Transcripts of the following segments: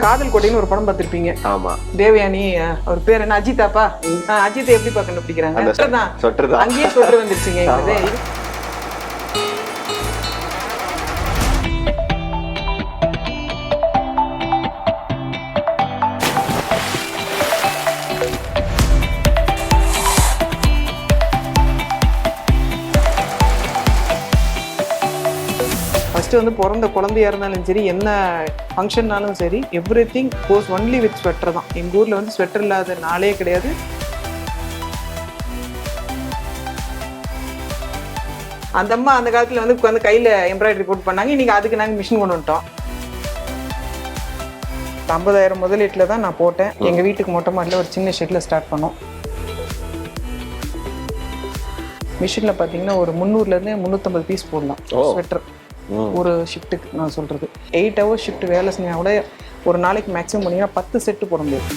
காதல் கோட்டைன்னு ஒரு படம் பார்த்திருப்பீங்க. ஆமா. தேவயானி அவர் பேர் என்ன? அஜிதாப்பா? அஹ், அஜித்தை எப்படி பா கண்டுபிடிக்கிறாங்க அந்த Sweater தான். sweater தான். அங்கேயே சொட்டு வந்துருச்சுங்க. ஃபர்ஸ்ட் வந்து பிறந்த குழந்தையா இருந்தாலும் சரி என்ன ஃபங்க்ஷன்னாலும் சரி everything goes only with sweater தான். எங்கள் ஊரில் வந்து ஸ்வெட்டர் இல்லாத நாளே கிடையாது. அந்த அம்மா அந்த காலத்தில் வந்து உட்காந்து கையில் எம்ப்ராய்டரி போட்டு பண்ணாங்க. இன்னைக்கு அதுக்கு நாங்கள் மிஷின் கொண்டு வந்துட்டோம். ஐம்பதாயிரம் முதலீட்டில் தான் நான் போட்டேன். எங்கள் வீட்டுக்கு மொட்டை மாடியில் ஒரு சின்ன ஷெட்டில் ஸ்டார்ட் பண்ணோம். மிஷினில் பார்த்தீங்கன்னா ஒரு முந்நூறுலேருந்து முந்நூற்றம்பது பீஸ் போடலாம். ஸ்வெட்டர். ஒரு ஷிஃப்ட்டுக்கு நான் சொல்கிறது எயிட் ஹவர்ஸ் ஷிஃப்ட் வேலை செஞ்சால் கூட ஒரு நாளைக்கு மேக்ஸிமம் பண்ணிங்கன்னா பத்து செட்டு போட முடியாது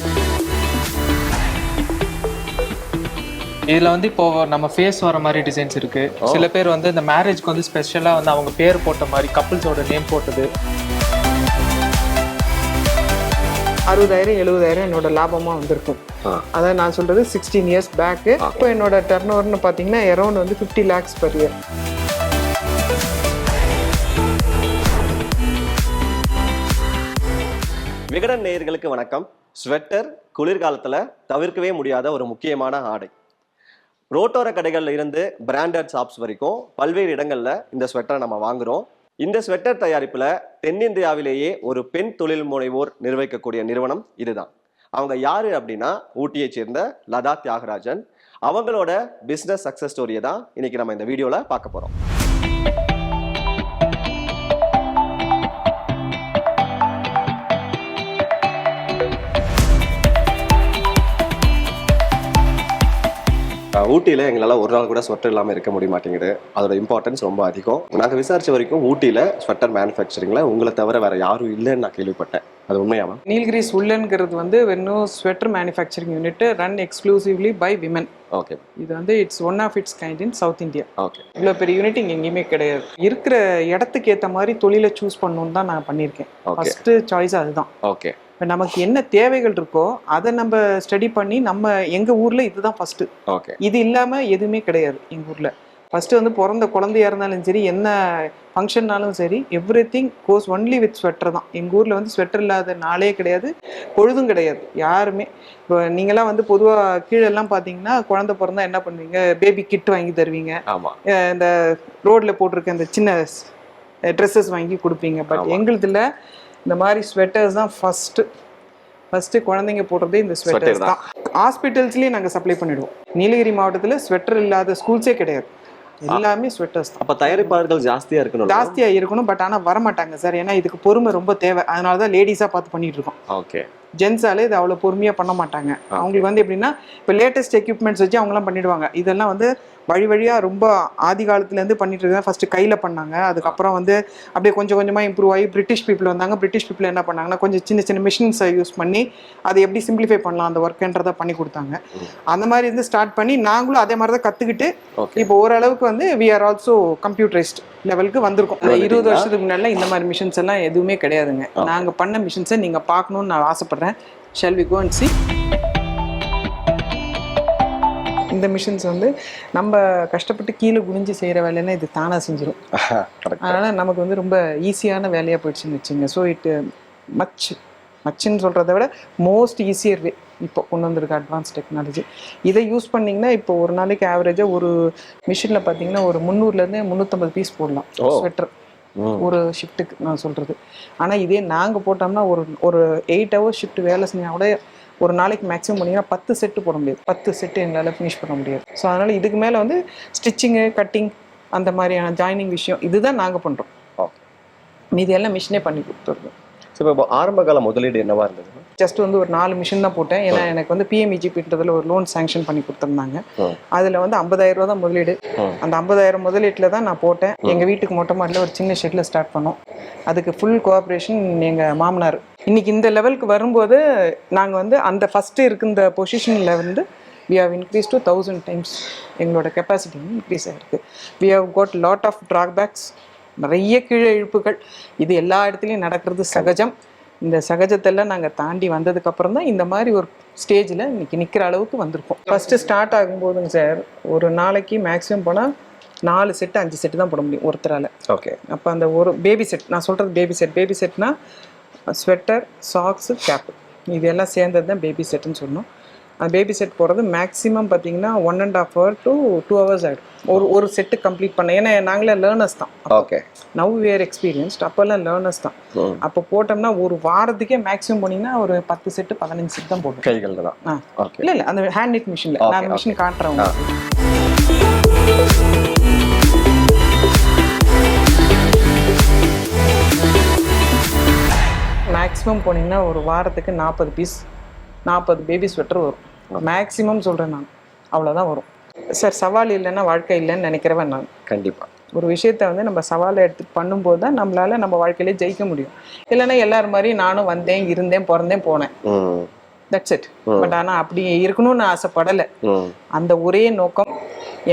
இதுல வந்து இப்போ நம்ம ஃபேஸ் வர மாதிரி டிசைன்ஸ் இருக்கு. சில பேர் வந்து இந்த மேரேஜ்க்கு வந்து ஸ்பெஷலா வந்து அவங்க பேர் போட்ட மாதிரி கப்புள்ஸோட நேம் போட்டது. அறுபதாயிரம் எழுபதாயிரம் என்னோட லாபமாக வந்திருக்கும். அதான் நான் சொல்கிறது சிக்ஸ்டீன் இயர்ஸ் பேக்கு இப்போ என்னோட டர்ன் ஓவர்னு பார்த்தீங்கன்னா அரௌண்ட் வந்து fifty lakhs per year Vikatan நேயர்களுக்கு வணக்கம். ஸ்வெட்டர் குளிர்காலத்தில் தவிர்க்கவே முடியாத ஒரு முக்கியமான ஆடை. ரோட்டோர கடைகளில் இருந்து பிராண்டட் ஷாப்ஸ் வரைக்கும் பல்வேறு இடங்களில் இந்த ஸ்வெட்டரை நம்ம வாங்குறோம். இந்த ஸ்வெட்டர் தயாரிப்பில் தென்னிந்தியாவிலேயே ஒரு பெண் தொழில் முனைவோர் நிர்வகிக்கக்கூடிய நிறுவனம் இதுதான். அவங்க யார் அப்படின்னா ஊட்டியை சேர்ந்த லதா தியாகராஜன். அவங்களோட பிஸ்னஸ் சக்ஸஸ் ஸ்டோரியை தான் இன்னைக்கு நம்ம இந்த வீடியோவில் பார்க்க போகிறோம் ஊட்டியில எங்களால ஒரு நாள் கூட ஸ்வெட்டர் இல்லாம இருக்க முடிய மாட்டேங்குது. அதோட இம்பார்ட்டன்ஸ் ரொம்ப அதிகம். நாங்க விசாரிச்ச வரைக்கும் ஊட்டியில ஸ்வெட்டர் மேனுஃபேக்சரிங்ல உங்களை தவிர வேற யாரும் இல்லைன்னு நான் கேள்விப்பட்டேன். அது உண்மையாவா நீல்கிரிஸ் உள்ளன்கிறது வந்து வெறும் sweater manufacturing unit run exclusively by women okay இது வந்து it's one of its kind in south India okay இவ்வளோ பெரிய யூனிட் இங்கே எங்கேயுமே கிடையாது. இருக்கிற இடத்துக்கு ஏற்ற மாதிரி தொழிலை சூஸ் பண்ணணும்னு தான் நான் பண்ணியிருக்கேன். ஃபஸ்ட்டு சாய்ஸ் அதுதான். ஓகே இப்போ நமக்கு என்ன தேவைகள் இருக்கோ அதை நம்ம ஸ்டடி பண்ணி நம்ம எங்கள் ஊரில் இதுதான் ஃபஸ்ட்டு ஓகே இது இல்லாமல் எதுவுமே கிடையாது எங்கள் ஊரில். ஃபஸ்ட்டு வந்து பிறந்த குழந்தையா இருந்தாலும் சரி என்ன ஃபங்க்ஷன்னாலும் சரி everything goes only with sweater தான். எங்கள் ஊரில் வந்து ஸ்வெட்டர் இல்லாத நாளே கிடையாது பொழுதும் கிடையாது யாருமே. இப்போ நீங்களாம் வந்து பொதுவாக கீழெல்லாம் பார்த்தீங்கன்னா குழந்தை பிறந்தா என்ன பண்ணுவீங்க? பேபி கிட் வாங்கி தருவீங்க. இந்த ரோட்டில் போட்டிருக்க இந்த சின்ன ட்ரெஸ்ஸஸ் வாங்கி கொடுப்பீங்க. பட். எங்களுதுல இந்த மாதிரி ஸ்வெட்டர்ஸ் தான் ஃபஸ்ட்டு ஃபஸ்ட்டு குழந்தைங்க போடுறதே இந்த ஸ்வெட்டர்ஸ் தான். ஹாஸ்பிட்டல்ஸ்லேயே நாங்கள் சப்ளை பண்ணிடுவோம். நீலகிரி மாவட்டத்தில் ஸ்வெட்டர் இல்லாத ஸ்கூல்ஸே கிடையாது. எல்லாமே ஸ்வெட்டர்ஸ் அப்ப தயாரிப்பாளர்கள் ஜாஸ்தியா இருக்கணும் ஜாஸ்தியாக இருக்கணும் பட் ஆனால் வரமாட்டாங்க சார் ஏன்னா இதுக்கு பொறுமை ரொம்ப தேவை. அதனால தான் லேடிஸாக பார்த்து பண்ணிட்டு இருக்கோம். ஓகே. ஜென்ஸாலே இது அவ்வளோ பொறுமையாக பண்ண மாட்டாங்க. அவங்களுக்கு வந்து எப்படின்னா இப்போ லேட்டஸ்ட் எக்யூப்மெண்ட்ஸ் வச்சு அவங்களாம் பண்ணிடுவாங்க. இதெல்லாம் வந்து வழி வழியாக ரொம்ப ஆதி காலத்துலேருந்து பண்ணிட்டு இருக்காங்க ஃபஸ்ட்டு கையில் பண்ணாங்க. அதுக்கப்புறம் வந்து அப்படியே கொஞ்சம் கொஞ்சமாக இம்ப்ரூவ் ஆகி பிரிட்டிஷ் பீப்புள் வந்தாங்க. பிரிட்டிஷ் பீப்புள் என்ன பண்ணாங்கன்னா கொஞ்சம் சின்ன சின்ன மிஷின்ஸை யூஸ் பண்ணி அதை எப்படி சிம்பிளிஃபை பண்ணலாம் அந்த ஒர்க்குன்றதை பண்ணி கொடுத்தாங்க. அந்த மாதிரி இருந்து ஸ்டார்ட் பண்ணி நாங்களும் அதே மாதிரி தான் கற்றுக்கிட்டு இப்போ ஓரளவுக்கு வந்து வி ஆர் ஆல்சோ கம்ப்யூட்டரைஸ்ட் லெவலுக்கு வந்திருக்கோம். இருபது வருஷத்துக்கு முன்னாடி இந்த மாதிரி மிஷின்ஸ் எல்லாம் எதுவுமே கிடையாதுங்க. நாங்க பண்ண மிஷின்ஸை நீங்க பார்க்கணும்னு நான் ஆசைப்படுறேன். Shall we go and see இந்த மிஷின்ஸ் வந்து நம்ம கஷ்டப்பட்டு கீழே குனிஞ்சு செய்கிற வேலைன்னா இது தானாக செஞ்சிடும் அதனால் நமக்கு வந்து ரொம்ப ஈஸியான வேலையாக போயிடுச்சுன்னு வச்சுங்க. ஸோ இட் மச் மச்சுன்னு சொல்கிறத விட மோஸ்ட் ஈஸியர் வே இப்போ கொண்டு வந்திருக்க அட்வான்ஸ் டெக்னாலஜி இதை யூஸ் பண்ணிங்கன்னா இப்போ ஒரு நாளைக்கு ஆவரேஜாக ஒரு மிஷினில் பார்த்தீங்கன்னா ஒரு முந்நூறுலேருந்து முந்நூற்றம்பது பீஸ் போடலாம். ஸ்வெட்டர். ஒரு ஷிஃப்ட்டுக்கு நான் சொல்கிறது ஆனால் இதே நாங்கள் போட்டோம்னா ஒரு ஒரு எயிட் ஹவர்ஸ் ஷிஃப்ட் வேலை செஞ்சால் கூட ஒரு நாளைக்கு மேக்ஸிமம் பண்ணிங்கன்னா பத்து செட்டு போட முடியாது. பத்து செட்டு எங்களால் ஃபினிஷ் பண்ண முடியாது. ஸோ அதனால் இதுக்கு மேலே வந்து ஸ்டிச்சிங்கு கட்டிங் அந்த மாதிரியான ஜாயினிங் விஷயம் இதுதான் நாங்கள் பண்ணுறோம் மீதி எல்லாம் மிஷினே பண்ணி கொடுத்துருக்கோம் சரி இப்போ ஆரம்ப கால முதலீடு என்னவா இருந்தது? ஜஸ்ட் வந்து ஒரு நாலு மிஷின் தான் போட்டேன். ஏன்னா எனக்கு வந்து பிஎம்இஜிபின்றதுல ஒரு லோன் சேங்ஷன் பண்ணி கொடுத்துருந்தாங்க. அதில் வந்து ஐம்பதாயிரம் ரூபா தான் முதலீடு. அந்த ஐம்பதாயிரம் முதலீட்டில் தான் நான் போட்டேன். எங்கள் வீட்டுக்கு மொட்டை மாடியில் ஒரு சின்ன ஷெட்டில் ஸ்டார்ட் பண்ணோம். அதுக்கு ஃபுல் கோஆப்ரேஷன் எங்கள் மாமனார். இன்னைக்கு இந்த லெவலுக்கு வரும்போது நாங்கள் வந்து அந்த ஃபஸ்ட்டு இருக்கின்ற பொசிஷனில் வந்து we have increase to thousand times எங்களோட கெப்பாசிட்டி இன்க்ரீஸ் ஆகிருக்கு we have got lot of drawbacks நிறைய கீழே இழுப்புகள். இது எல்லா இடத்துலையும் நடக்கிறது சகஜம். இந்த சகஜத்தெல்லாம் நாங்கள் தாண்டி வந்ததுக்கு அப்புறம் தான் இந்த மாதிரி ஒரு ஸ்டேஜில் இன்னைக்கு நிற்கிற அளவுக்கு வந்திருக்கோம். ஃபஸ்ட்டு ஸ்டார்ட் ஆகும்போதுங்க சார் ஒரு நாளைக்கு மேக்ஸிமம் போனால் நாலு செட்டு அஞ்சு செட்டு தான் போட முடியும் ஒருத்தரால். ஓகே அப்போ அந்த ஒரு பேபி செட் நான் சொல்கிறது பேபி செட் பேபி செட்னா ஸ்வெட்டர் சாக்ஸு கேப்பு இது எல்லாம் சேர்ந்தது தான் பேபி செட்டுன்னு சொன்னோம். பேபி செட் போடுறது மேக்ஸிமம் பார்த்தீங்கன்னா one and half hour to two hours ஆகிடும் ஒரு ஒரு செட்டு கம்ப்ளீட் பண்ண. ஏன்னா நாங்களே லேர்னர்ஸ் தான். ஓகே நவ் வேர் எக்ஸ்பீரியன்ஸ்ட் அப்போல்லாம் லேர்னர்ஸ் தான். அப்போ போட்டோம்னா ஒரு வாரத்துக்கே மேக்ஸிமம் போனீங்கன்னா ஒரு பத்து செட்டு பதினஞ்சு செட் தான் போடுவோம். கைகள் தான். ஆ. ஓகே இல்லை இல்லை அந்த ஹேண்ட் நிட் மிஷினில் நான் மிஷின் காட்டுறேன். மேக்ஸிமம் போனீங்கன்னா ஒரு வாரத்துக்கு நாற்பது பீஸ் நாற்பது பேபி ஸ்வெட்டர் வரும். மேக்ஸிமம் சொல்கிறேன் நான். அவ்வளோதான் வரும். சார் சவால் இல்லைன்னா வாழ்க்கை இல்லைன்னு நினைக்கிறவன் நான். கண்டிப்பா. ஒரு விஷயத்த வந்து நம்ம சவாலை எடுத்து பண்ணும்போது தான் நம்மளால நம்ம வாழ்க்கையிலே ஜெயிக்க முடியும். இல்லைன்னா எல்லாரும் மாதிரி நானும் வந்தேன் இருந்தேன் பிறந்தேன் போனேன். தட்ஸ் இட் பட் ஆனால் அப்படி இருக்கணும்னு ஆசைப்படலை. அந்த ஒரே நோக்கம்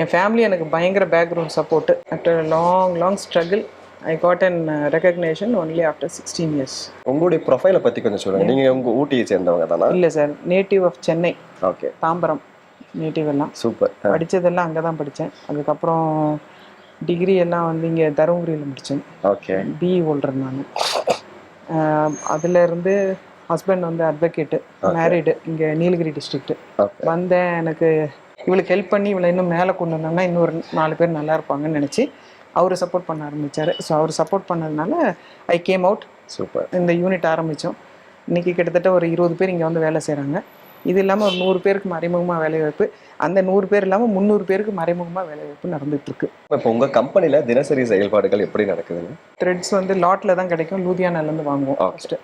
என் ஃபேமிலி எனக்கு பயங்கர background support after long long struggle I got an recognition only after sixteen years உங்களுடைய ப்ரொஃபைலை பத்தி கொஞ்சம் சொல்லுங்க. நீங்க உங்க ஊட்டியை சேர்ந்தவங்க தானா? இல்லை sir. Native of Chennai okay Tambaram. Native எல்லாம். சூப்பர் படித்ததெல்லாம் அங்கே தான் படித்தேன் அதுக்கப்புறம் டிகிரி எல்லாம் வந்து இங்கே தருமபுரியில் முடித்தேன் ஓகே பிஇ ஹோல்டர் நான். அதுலேருந்து ஹஸ்பண்ட் வந்து அட்வொகேட்டு மேரிடு இங்கே நீலகிரி டிஸ்ட்ரிக்ட்டு வந்தேன் எனக்கு இவளுக்கு ஹெல்ப் பண்ணி இவளை இன்னும் மேலே கொண்டு வந்தோம்னா இன்னொரு நாலு பேர் நல்லா இருப்பாங்கன்னு நினச்சி அவர் சப்போர்ட் பண்ண ஆரம்பித்தார் ஸோ அவர் சப்போர்ட் பண்ணதுனால ஐ கேம் அவுட் சூப்பர் இந்த யூனிட் ஆரம்பித்தோம் இன்றைக்கி கிட்டத்தட்ட ஒரு இருபது பேர் இங்கே வந்து வேலை செய்கிறாங்க இது இல்லாமல் ஒரு நூறு பேருக்கு மறைமுகமாக வேலைவாய்ப்பு அந்த நூறு பேர் இல்லாமல் முந்நூறு பேருக்கு மறைமுகமாக வேலைவாய்ப்பு நடந்துகிட்ருக்கு இப்போ உங்க கம்பெனில தினசரி செயல்பாடுகள் எப்படி நடக்குதுங்க? த்ரெட்ஸ் வந்து லாட்டில் தான் கிடைக்கும். லூதியானாலேருந்து வாங்குவோம். ஃபஸ்ட்டு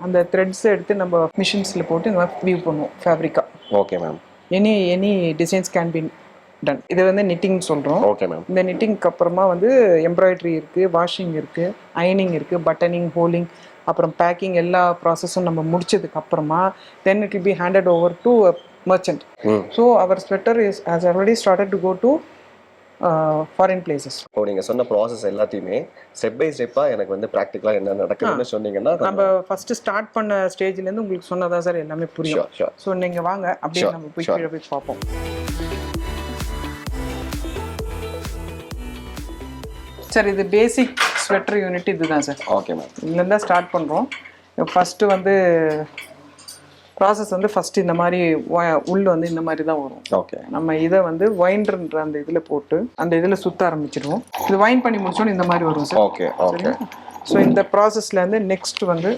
அந்த த்ரெட்ஸை எடுத்து நம்ம மிஷின்ஸில் போட்டு இந்த மாதிரி வியூ பண்ணுவோம் ஃபேப்ரிக்காக okay ma'am any any designs can be done இது வந்து நிட்டிங் சொல்கிறோம் ஓகே மேம் இந்த நிட்டிங்க்கு அப்புறமா வந்து எம்ப்ராய்டரி இருக்குது வாஷிங் இருக்குது அயனிங் இருக்குது பட்டனிங் ஹோலிங் அப்புறம் பேக்கிங் எல்லா ப்ராசஸும் நம்ம முடிச்சதுக்கு அப்புறமா then it be handed over to merchant so our sweater is has already started to go to foreign places இப்போ நீங்க சொன்ன ப்ராசஸ் எல்லாத்தையுமே ஸ்டெப் பை ஸ்டெப்பா எனக்கு வந்து ப்ராக்டிக்கலா என்ன நடக்குதுன்னு சொன்னீங்கன்னா நம்ம ஃபர்ஸ்ட் ஸ்டார்ட் பண்ண ஸ்டேஜ்லேருந்து உங்களுக்கு சொன்னதா சார் எல்லாமே புரியும். ஸோ நீங்கள் வாங்க அப்படியே நம்ம போய். கீழே போய் பார்ப்போம். சார் இது பேசிக் ஸ்வெட்டர் யூனிட் இதுதான் சார் ஓகே மேம் இதுலேருந்து தான் ஸ்டார்ட் பண்ணுறோம் ஃபஸ்ட்டு வந்து ப்ராசஸ் வந்து ஃபஸ்ட்டு இந்த மாதிரி உள்ள வந்து இந்த மாதிரி தான் வரும். ஓகே நம்ம இதை வந்து வைண்டர்ன்ற அந்த இதில் போட்டு அந்த இதில் சுத்த ஆரம்பிச்சிடுவோம். இது வைண்ட் பண்ணி முடிச்சோன்னு இந்த மாதிரி வரும் சார் ஓகே ஓகே ஸோ இந்த ப்ராசஸ்லேருந்து நெக்ஸ்ட் வந்து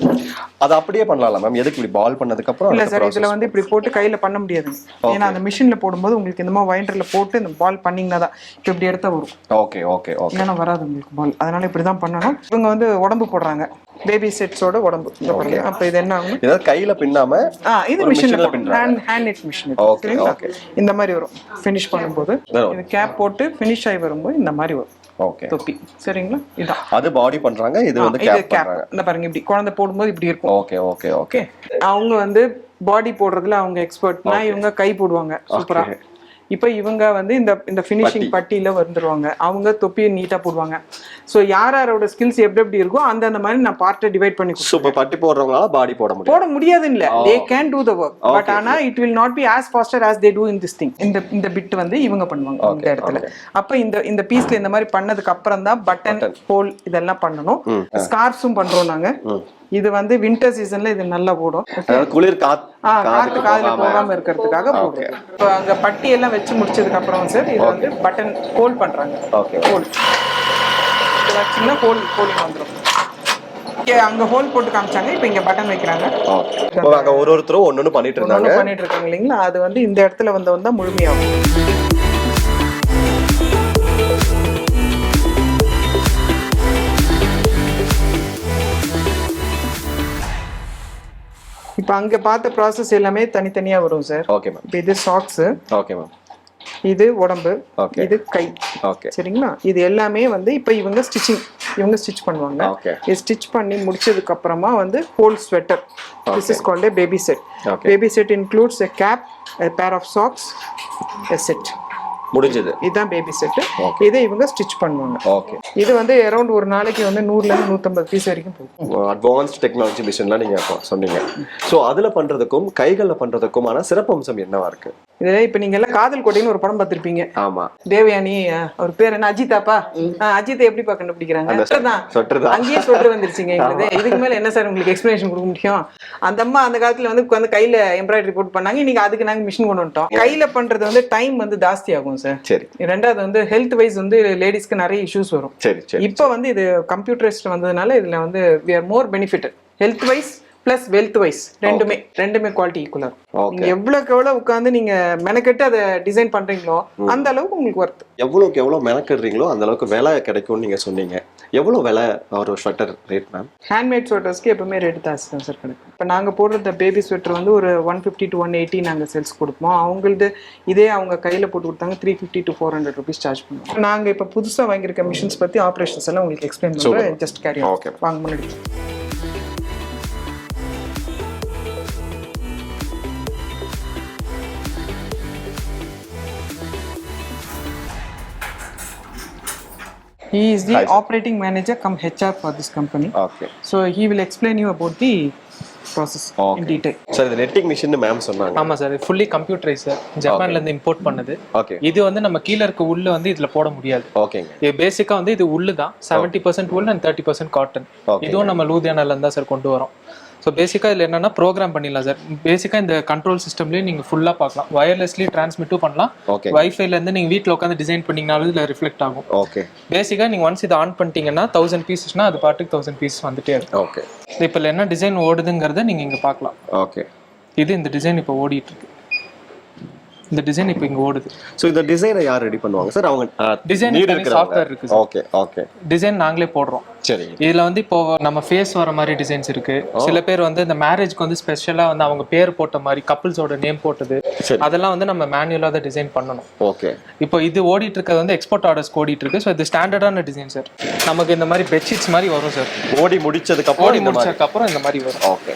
அது அப்படியே பண்ணலாம்ல மேம் எதுக்கு இப்படி பால் பண்ணதுக்கு அப்புறம் இல்ல சார்? இதுல வந்து இப்படி போட்டு கையில பண்ண முடியாது. ஏன்னா அந்த மிஷின்ல போடும்போது உங்களுக்கு இந்த மாதிரி வைண்டர்ல போட்டு இந்த பால் பண்ணீங்கன்னா தான் இப்போ இப்படி எடுத்தா வரும். ஓகே ஓகே ஓகே இல்லைன்னா வராது உங்களுக்கு பால் அதனால இப்படி தான் பண்ணணும். இவங்க வந்து உடம்பு போடுறாங்க. பேபி செட்ஸோட உடம்பு. அப்போ இது என்ன ஆகும்? ஏதாவது கையில பின்னாம ஆ இது மிஷின்ல. Hand hand knit machine Okay, okay. இந்த மாதிரி வரும். ஃபினிஷ் பண்ணும்போது. இது கேப் போட்டு ஃபினிஷ் ஆகி வரும்போது இந்த மாதிரி வரும். ஓகே தொப்பி. சரிங்களா? இதான். அது பாடி பண்றாங்க இது வந்து கேப் பண்றாங்க. இந்த பாருங்க இப்படி குழந்தை போடும்போது இப்படி இருக்கும். ஓகே ஓகே ஓகே அவங்க வந்து பாடி போடுறதுல அவங்க எக்ஸ்பர்ட்னா இவங்க கை போடுவாங்க. சூப்பரா. இப்போ இவங்க வந்து இந்த இந்த ஃபினிஷிங் பட்டியில வந்துருவாங்க. அவங்க தொப்பியை நீட்டா போடுவாங்க. ஸோ யார் யாரோட ஸ்கில்ஸ் எப்படி எப்படி இருக்கோ அந்தந்த மாதிரி நான் பார்ட்டை டிவைட் பண்ணி கொடுப்பேன். சூப்பர் பட்டி போடுறவங்களால பாடி போட முடியும் போட முடியாதுன்னு இல்ல. They can do the work but ஆனா it will not be as faster as they do in this thing இந்த இந்த பிட் வந்து இவங்க பண்ணுவாங்க இந்த இடத்துல. அப்ப இந்த இந்த பீஸ்ல இந்த மாதிரி பண்ணதுக்கு அப்புறம் தான் பட்டன் ஹோல் இதெல்லாம் பண்ணணும். ஸ்கார்ஃப்ஸும் பண்றோம் நாங்க. இது வந்து வின்டர் சீசன்ல இது நல்லா போடும். குளிர் காத்து காதுல போகாம இருக்கிறதுக்காக போடுறோம் இப்போ அங்க பட்டி எல்லாம் வச்சு முடிச்சதுக்கு அப்புறம் சார் இது வந்து பட்டன் ஹோல்ட் பண்றாங்க. ஓகே ஹோல் இது வச்சீங்கன்னா ஹோல் ஹோலிங் வந்துடும் அங்க ஹோல் போட்டு காமிச்சாங்க இப்போ இங்க பட்டன் வைக்கிறாங்க. அங்க ஒரு ஒருத்தரும் ஒன்னொன்னு பண்ணிட்டு ஒண்ணு பண்ணிட்டு இருக்காங்க இல்லைங்களா? அது வந்து இந்த இடத்துல வந்தவன் தான் முழுமையாகும். இப்போ அங்க பார்த்த ப்ராசஸ் எல்லாமே தனித்தனியா வரும் சார் ஓகே மேம் இப்போ இது சாக்ஸு ஓகே மேம் இது உடம்பு இது கை. ஓகே சரிங்களா? இது எல்லாமே வந்து இப்போ இவங்க ஸ்டிச்சிங் இவங்க ஸ்டிச் பண்ணுவாங்க. ஓகே இது ஸ்டிச் பண்ணி முடிச்சதுக்கு அப்புறமா வந்து whole sweater this is called a baby set. Baby set includes a cap a pair of socks a set முடிஞ்சது. இதுதான் பேபி செட்டு. இதை இவங்க ஸ்டிச் பண்ணுவாங்க. ஓகே இது வந்து அரௌண்ட் ஒரு நாளைக்கு வந்து நூறுல இருந்து நூத்தம்பது பீஸ் வரைக்கும் போகும். அட்வான்ஸ்ட் டெக்னாலஜி மிஷின்லாம் நீங்க சொன்னீங்க. ஸோ அதுல பண்றதுக்கும் கைகள்ல பண்றதுக்குமான சிறப்பம்சம் என்னவா இருக்கு? இதுல இப்ப நீங்க எல்லாம் காதல் கோட்டைன்னு ஒரு படம் பார்த்திருப்பீங்க. ஆமா. தேவயானி அவர் பேர் என்ன? அஜிதாப்பா? அஹ், அஜித்தை எப்படிப்பா கண்டுபிடிக்கிறாங்க? தான். அங்கேயே சொல்லிட்டு வந்துருச்சுங்க எங்களுக்கு. இதுக்கு மேல என்ன சார் உங்களுக்கு எக்ஸ்பிளேஷன் கொடுக்க முடியும்? அந்த அம்மா அந்த காலத்துல வந்து உட்காந்து கையில எம்ப்ராய்டரி போட்டு பண்ணாங்க. இன்னைக்கு அதுக்கு நாங்க மிஷின் கொண்டு வந்துட்டோம். கையில பண்றது வந்து டைம் வந்து ஜாஸ்தி ஆகும் சார். சரி. ரெண்டாவது வந்து ஹெல்த் வைஸ் வந்து லேடிஸ்க்கு நிறைய இஷ்யூஸ் வரும். சரி சரி இப்போ வந்து இது கம்ப்யூட்டரைஸ்ட் வந்ததுனால இதுல வந்து we are more benefit health wise plus wealth wise ரெண்டுமே ரெண்டுமே குவாலிட்டி ஈக்குவலா. நீங்க எவ்வளவுக்கு எவ்வளவு உட்காந்து நீங்க மெனக்கெட்டு அதை டிசைன் பண்றீங்களோ அந்த அளவுக்கு உங்களுக்கு ஒர்த் எவ்வளவுக்கு எவ்வளவு மெனக்கிடுறீங்களோ அந்த அளவுக்கு விலை கிடைக்கும்னு நீங்க சொன்னீங்க. எவ்வளவு விலை ஒரு ஸ்வெட்டர் ரேட் மேம் ஹேண்ட்மேட் ஸ்வெட்டர்ஸ்க்கு எப்பவுமே ரேட் ஜாஸ்தி தான் சார் கிடைக்கும். இப்போ நாங்கள் போடுற பேபி ஸ்வெட்டர் வந்து ஒரு one fifty to one eighty நாங்கள் சேல்ஸ் கொடுப்போம். அவங்களது இதே அவங்க கையில் போட்டு கொடுத்தாங்க three fifty to four hundred rupees charge பண்ணுவோம். நாங்கள் இப்போ புதுசாக வாங்கியிருக்க மிஷின்ஸ் பற்றி ஆப்ரேஷன்ஸ் எல்லாம் உங்களுக்கு எக்ஸ்பிளைன் பண்ணுறேன் ஜஸ்ட் கேரி Okay. வாங்க முன்னாடி. He is the Hi, operating manager come HR for this company. Okay So he will explain you about the process in Okay. detail. Sir இது நெட்டிங் மிஷின் மேம் சொன்னாங்க. ஆமா sir fully computerise sir ஜப்பான்ல இருந்து import பண்ணது. Okay இது வந்து நம்ம கீழ இருக்க உள்ள வந்து இதுல போட முடியாது. ஓகேங்க இது பேசிக்கா வந்து இது உள்ளு தான். Seventy percent wool and thirty percent cotton Okay. இதுவும் நம்ம லூதியானால இருந்தா சார் கொண்டு வரோம். ஸோ பேசிக்கா இதுல என்னன்னா ப்ரோக்ராம் பண்ணிடலாம் சார் பேசிக்கா இந்த கண்ட்ரோல் சிஸ்டம்லயே நீங்க ஃபுல்லா பார்க்கலாம். வயர்லெஸ்லி டிரான்ஸ்மிட்டும் பண்ணலாம். ஓகே வைஃபைல இருந்து நீங்க வீட்ல உட்காந்து டிசைன் பண்ணீங்கனாலும் இதுல ரிஃப்ளெக்ட் ஆகும். ஓகே பேசிக்கா நீங்க ஒன்ஸ் இதை ஆன் பண்ணிட்டீங்கன்னா தௌசண்ட் பீசஸ்னா அது பாட்டுக்கு தௌசண்ட் பீஸ் வந்துட்டே இருக்கும். ஓகே இப்போ என்ன டிசைன் ஓடுதுங்கிறத நீங்க இங்க பார்க்கலாம். ஓகே இது இந்த டிசைன் இப்போ ஓடிட்டு இருக்கு. இந்த டிசைன் இப்போ இங்க ஓடுது. ஸோ இந்த டிசைனை யார் ரெடி பண்ணுவாங்க? சார் அவங்க Design need தனி இருக்கிறவங்க. software இருக்கு sir. ஓகே ஓகே டிசைன் நாங்களே போடுறோம். சரி இதுல வந்து இப்போ நம்ம ஃபேஸ் வர மாதிரி டிசைன்ஸ் இருக்கு. சில பேர் வந்து இந்த மேரேஜ்க்கு வந்து ஸ்பெஷலா வந்து அவங்க பேர் போட்ட மாதிரி கப்பிள்ஸோட நேம் போட்டது. அதெல்லாம் வந்து நம்ம மேனுவலா தான் டிசைன் பண்ணணும். ஓகே இப்போ இது ஓடிட்டு இருக்கிறது வந்து எக்ஸ்போர்ட் ஆர்டர்ஸ் ஓடிட்டு இருக்கு. ஸோ இது ஸ்டாண்டர்டான டிசைன் சார் நமக்கு இந்த மாதிரி பெட்ஷீட்ஸ் மாதிரி வரும் சார் ஓடி முடிச்சதுக்கு அப்புறம் ஓடி இந்த மாதிரி. முடிச்சதுக்கு அப்புறம் இந்த மாதிரி வரும். ஓகே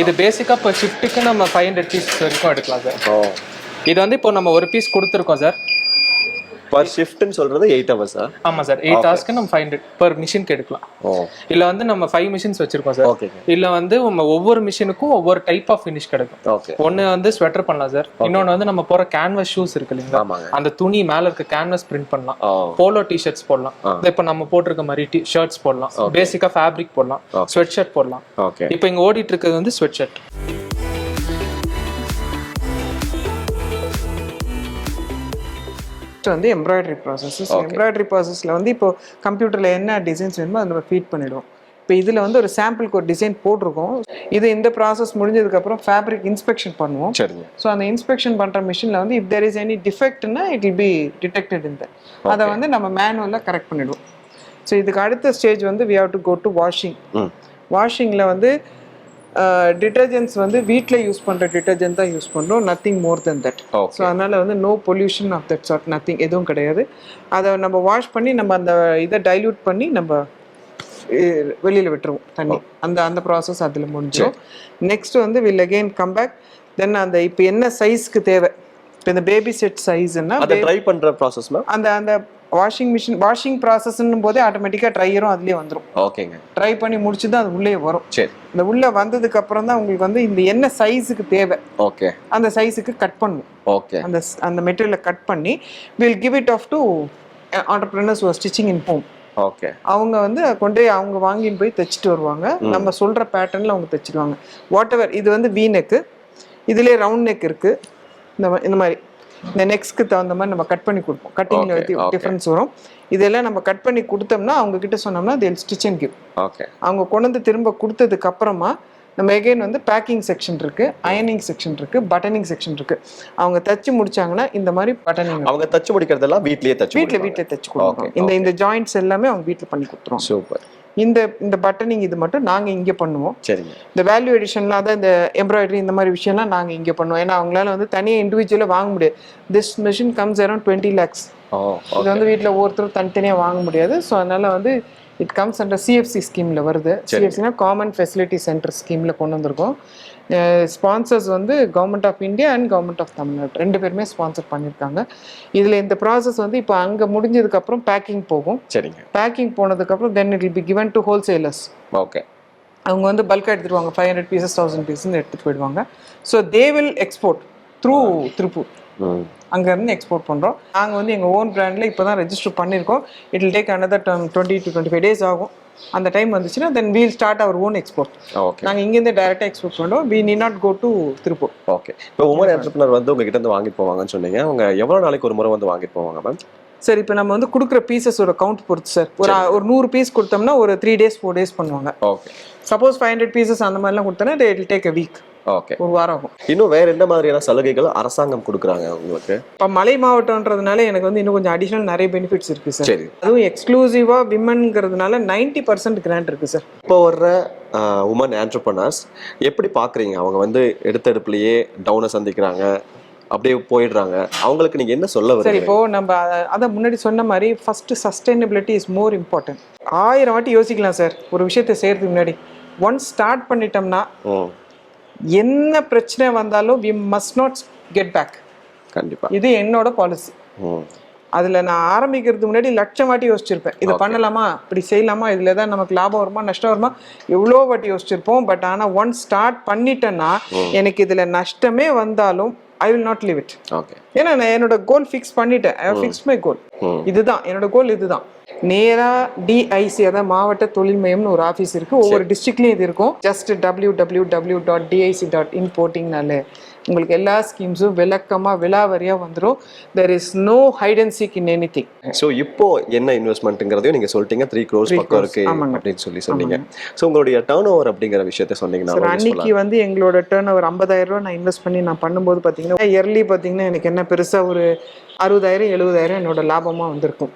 இது பேசிக்கா இப்போ ஷிஃப்ட்டுக்கு நம்ம ஃபைவ் ஹண்ட்ரட் பீஸ் வரைக்கும் எடுக்கலாம் சார் இது வந்து இப்போ நம்ம ஒரு பீஸ் கொடுத்துருக்கோம் சார் பர் ஷிஃப்ட்னு சொல்றது எயிட் ஹவர்ஸா ஆமா சார் எயிட் ஹவர்ஸ்க்கு நம்ம ஃபைவ் ஹண்ட்ரட் பர் மிஷினுக்கு எடுக்கலாம். இல்ல வந்து நம்ம ஃபைவ் மிஷின்ஸ் வச்சிருக்கோம் சார் ஓகே இல்ல வந்து நம்ம ஒவ்வொரு மிஷினுக்கும் ஒவ்வொரு டைப் ஆஃப் ஃபினிஷ் கிடைக்கும். ஓகே ஒன்னு வந்து ஸ்வெட்டர் பண்ணலாம் சார் இன்னொன்னு வந்து நம்ம போற கேன்வஸ் ஷூஸ் இருக்கு இல்லைங்களா? அந்த துணி மேல இருக்க கேன்வஸ் பிரிண்ட் பண்ணலாம். போலோ டிஷர்ட்ஸ் போடலாம். இப்போ நம்ம போட்டிருக்க மாதிரி டி ஷர்ட்ஸ் போடலாம். பேசிக்கா ஃபேப்ரிக் போடலாம். ஸ்வெட் ஷர்ட் போடலாம். இப்போ இங்க ஓடிட்டு இருக்கிறது வந்து ஸ்வெட் ஷர்ட் வந்து எம்ப்ராய்டரி ப்ராசஸ் எம்ப்ராய்டரி ப்ராசஸில் வந்து இப்போ கம்ப்யூட்டரில் என்ன டிசைன்ஸ் வேணுமோ அதை நம்ம ஃபீட் பண்ணிடுவோம். இப்போ இதில் வந்து ஒரு சாம்பிளுக்கு ஒரு டிசைன் போட்டிருக்கோம். இது இந்த ப்ராசஸ் முடிஞ்சதுக்கப்புறம் ஃபேப்ரிக் இன்ஸ்பெக்ஷன் பண்ணுவோம். ஸோ அந்த இன்ஸ்பெக்ஷன் பண்ணுற மிஷினில் வந்து இஃப் தேர் இஸ் எனி டிஃபெக்ட்னா இட் வில் பி டிடெக்டட் இந்த அதை வந்து நம்ம மேனுவலாக கரெக்ட் பண்ணிடுவோம். ஸோ இதுக்கு அடுத்த ஸ்டேஜ் வந்து we have to go to washing வாஷிங்கில் வந்து டிட்டர்ஜென்ட்ஸ் வந்து வீட்டில் யூஸ் பண்ணுற டிட்டர்ஜென்ட் தான் யூஸ் பண்ணுறோம் nothing more then that so அதனால் வந்து no pollution of that sort nothing எதுவும் கிடையாது. அதை நம்ம வாஷ் பண்ணி நம்ம அந்த இதை டைல்யூட் பண்ணி நம்ம வெளியில் விட்டுருவோம் தண்ணி. அந்த அந்த ப்ராசஸ் அதில் முடிஞ்சிடும் நெக்ஸ்ட் வந்து will again come back then அந்த இப்போ என்ன சைஸ்க்கு தேவை? இப்போ இந்த பேபி செட் சைஸ்ன்னா ட்ரை பண்ற ப்ராசஸ் அந்த அந்த வாஷிங் மிஷின் வாஷிங் ப்ராசஸ்ன்னும் போதே ஆட்டோமேட்டிக்காக ட்ரையரும் அதுலேயே வந்துடும் ஓகேங்க. ட்ரை பண்ணி முடிச்சு தான் அது உள்ளே வரும். சரி. இந்த உள்ளே வந்ததுக்கு அப்புறம் தான் உங்களுக்கு வந்து இந்த என்ன சைஸுக்கு தேவை. ஓகே. அந்த சைஸுக்கு கட் பண்ணும். ஓகே. அந்த அந்த மெட்டீரியலை கட் பண்ணி will give it off to entrepreneurs stitching in home okay. அவங்க வந்து கொண்டு போய் அவங்க வாங்கின்னு போய் தைச்சிட்டு வருவாங்க. நம்ம சொல்ற பேட்டர்ன்ல அவங்க தைச்சிடுவாங்க வாட் எவர் இது வந்து வி நெக்கு இதுலேயே ரவுண்ட் நெக் இருக்கு. இந்த இந்த மாதிரி. இந்த நெக்ஸ்க்கு தகுந்த மாதிரி நம்ம கட் பண்ணி கொடுப்போம். கட்டிங்ல. டிஃப்ரென்ஸ் வரும். இதெல்லாம் நம்ம கட் பண்ணி கொடுத்தோம்னா அவங்க கிட்ட சொன்னோம்னா தேல் ஸ்டிச் அண்ட் கிவ் ஓகே அவங்க கொண்டு திரும்ப கொடுத்ததுக்கு அப்புறமா நம்ம எகைன் வந்து பேக்கிங் செக்ஷன் இருக்கு அயனிங் செக்ஷன் இருக்கு பட்டனிங் செக்ஷன் இருக்கு. அவங்க தச்சு முடிச்சாங்கன்னா இந்த மாதிரி பட்டனிங் அவங்க தச்சு முடிக்கிறதெல்லாம் வீட்லயே தச்சு வீட்ல வீட்ல தச்சு கொடுப்போம் இந்த இந்த ஜாயிண்ட்ஸ் எல்லாமே அவங்க வீட்ல பண்ணி கொடுத்துருவோம் சூப்பர் இந்த இந்த பட்டனிங் இது மட்டும் நாங்க இங்க பண்ணுவோம். சரிங்க. இந்த வேல்யூ எடிஷன்லாம் தான் இந்த எம்ப்ராய்டரி இந்த மாதிரி விஷயம்லாம் நாங்க இங்க பண்ணுவோம். ஏன்னா அவங்களால வந்து தனியாக இண்டிவிஜுவலாக வாங்க முடியாது. This machine comes around twenty lakhs இது வந்து வீட்டில் ஒவ்வொருத்தரும் தனித்தனியா வாங்க முடியாது. ஸோ அதனால வந்து இட் கம்ஸ் அண்டர் சிஎஃப்சி ஸ்கீம்ல வருது. சிஎஃப்சினா காமன் ஃபெசிலிட்டி சென்டர் ஸ்கீம்ல கொண்டு வந்திருக்கோம். ஸ்பான்சர்ஸ் வந்து government of India and government of Tamil Nadu ரெண்டு பேருமே ஸ்பான்சர் பண்ணியிருக்காங்க இதில் இந்த ப்ராசஸ் வந்து இப்போ அங்கே முடிஞ்சதுக்கப்புறம் பேக்கிங் போகும். சரிங்க. பேக்கிங் போனதுக்கப்புறம் then it will be given to wholesalers okay அவங்க வந்து பல்காக எடுத்துருவாங்க five hundred pieces thousand pieces எடுத்துகிட்டு போயிடுவாங்க. So they will export through Tiruppur அங்கேருந்து எக்ஸ்போர்ட் பண்ணுறோம் நாங்கள் வந்து எங்கள் ஓன் பிராண்டில் இப்போ தான் ரெஜிஸ்டர் பண்ணியிருக்கோம் it will take another twenty two twenty five days ஆகும். அந்த டைம் வந்துச்சுன்னா then we'll start our own export okay நாங்கள் இங்கேருந்து டேரெக்டாக எக்ஸ்போர்ட் பண்ணுறோம் we need not go to Tiruppur okay இப்போ உமன் என்டர்பிரினர் வந்து உங்ககிட்ட இருந்து வாங்கிட்டு போவாங்கன்னு சொன்னீங்க. அவங்க எவ்வளவு நாளைக்கு ஒரு முறை வந்து வாங்கிட்டு போவாங்க மேம் சார் இப்போ நம்ம வந்து கொடுக்குற பீசஸோட கவுண்ட் பொறுத்து சார் ஒரு ஒரு நூறு பீஸ் கொடுத்தோம்னா ஒரு த்ரீ டேஸ் ஃபோர் டேஸ் பண்ணுவாங்க. Okay suppose five hundred pieces அந்த மாதிரிலாம் கொடுத்தோன்னா it take a week okay. ஒரு வாரம் ஆகும். இன்னும் வேற என்ன மாதிரியான சலுகைகள் அரசாங்கம் கொடுக்குறாங்க உங்களுக்கு? இப்போ மலை மாவட்டம்ன்றதுனால எனக்கு வந்து இன்னும் கொஞ்சம் அடிஷனல் நிறைய பெனிஃபிட்ஸ் இருக்குது சார். சரி. அதுவும் எக்ஸ்க்ளூசிவாக விமன்ங்கிறதுனால நைன்ட்டி பர்சன்ட் கிராண்ட் இருக்குது சார். இப்போ வர்ற உமன் ஆண்டர்பனர்ஸ் எப்படி பார்க்குறீங்க அவங்க வந்து எடுத்தெடுப்புலையே டவுனை சந்திக்கிறாங்க அப்படியே போயிடுறாங்க. அவங்களுக்கு நீங்க என்ன சொல்ல சரி வரீங்க இப்போ நம்ம அத- அதான் முன்னாடி சொன்ன மாதிரி first sustainability is more important ஆயிரம் வாட்டி யோசிக்கலாம் சார் ஒரு விஷயத்தை செய்யறதுக்கு முன்னாடி. ஒன்ஸ் ஸ்டார்ட் பண்ணிட்டோம்னா என்ன பிரச்சனை வந்தாலும் we must not get back கண்டிப்பா. இது என்னோட பாலிசி அதுல நான் ஆரம்பிக்கிறதுக்கு முன்னாடி லட்சம் வாட்டி யோசிச்சிருப்பேன். இதை பண்ணலாமா? இப்படி செய்யலாமா? இதுல தான் நமக்கு லாபம் வருமா? நஷ்டம் வருமா? எவ்வளோ வாட்டி யோசிச்சிருப்போம். பட் ஆனா ஒன்ஸ் ஸ்டார்ட் பண்ணிட்டேன்னா எனக்கு இதுல நஷ்டமே வந்தாலும் I will not leave it okay ஏன்னா நான் என்னோட கோல் ஃபிக்ஸ் பண்ணிட்டேன். I fix my. கோல். இதுதான். என்னோட கோல் இதுதான். நேரா டிஐசி அதான் மாவட்ட தொழில் மையம்னு ஒரு ஆஃபீஸ் இருக்கு. ஒவ்வொரு டிஸ்ட்ரிக்ட்லயும் இது இருக்கும். Just W W W dot DIC dot in போட்டிங்கனாலே உங்களுக்கு எல்லா ஸ்கீம்ஸும் விளக்கமா விலாவரியா வந்துடும் there is no hide and seek in anything so இப்போ என்ன இன்வெஸ்ட்மெண்ட்ங்கிறதையும் நீங்க சொல்லிட்டீங்க. த்ரீ க்ரோஸ் பக்கம் இருக்கு. அப்படின்னு சொல்லி சொன்னீங்க. ஸோ உங்களுடைய டர்ன் ஓவர் அப்படிங்கிற விஷயத்த சொன்னீங்கன்னா அன்னைக்கு வந்து எங்களோட டேர்ன் ஓவர் ஐம்பதாயிரம் ரூபாய் நான் இன்வெஸ்ட் பண்ணி நான் பண்ணும்போது பார்த்தீங்கன்னா இயர்லி பார்த்தீங்கன்னா எனக்கு என்ன பெருசா ஒரு அறுபதாயிரம் எழுபதாயிரம் என்னோட லாபமா வந்திருக்கும்.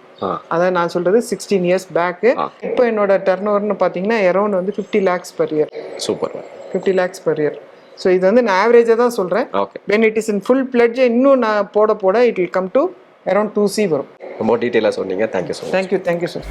அதான் நான் சொல்றது சிக்ஸ்டீன் இயர்ஸ் பேக்கு. இப்போ என்னோட டர்ன் ஓவர்னு பார்த்தீங்கன்னா அரௌண்ட் வந்து fifty lakhs per year super fifty lakhs per year so இது வந்து நான் ஆவரேஜாக தான் சொல்கிறேன் okay when it is in full fledge இன்னும் நான் போட போட it will come to around two C வரும். ரொம்ப டீட்டெயிலாக சொன்னீங்க. Thank you much thank you thank you sir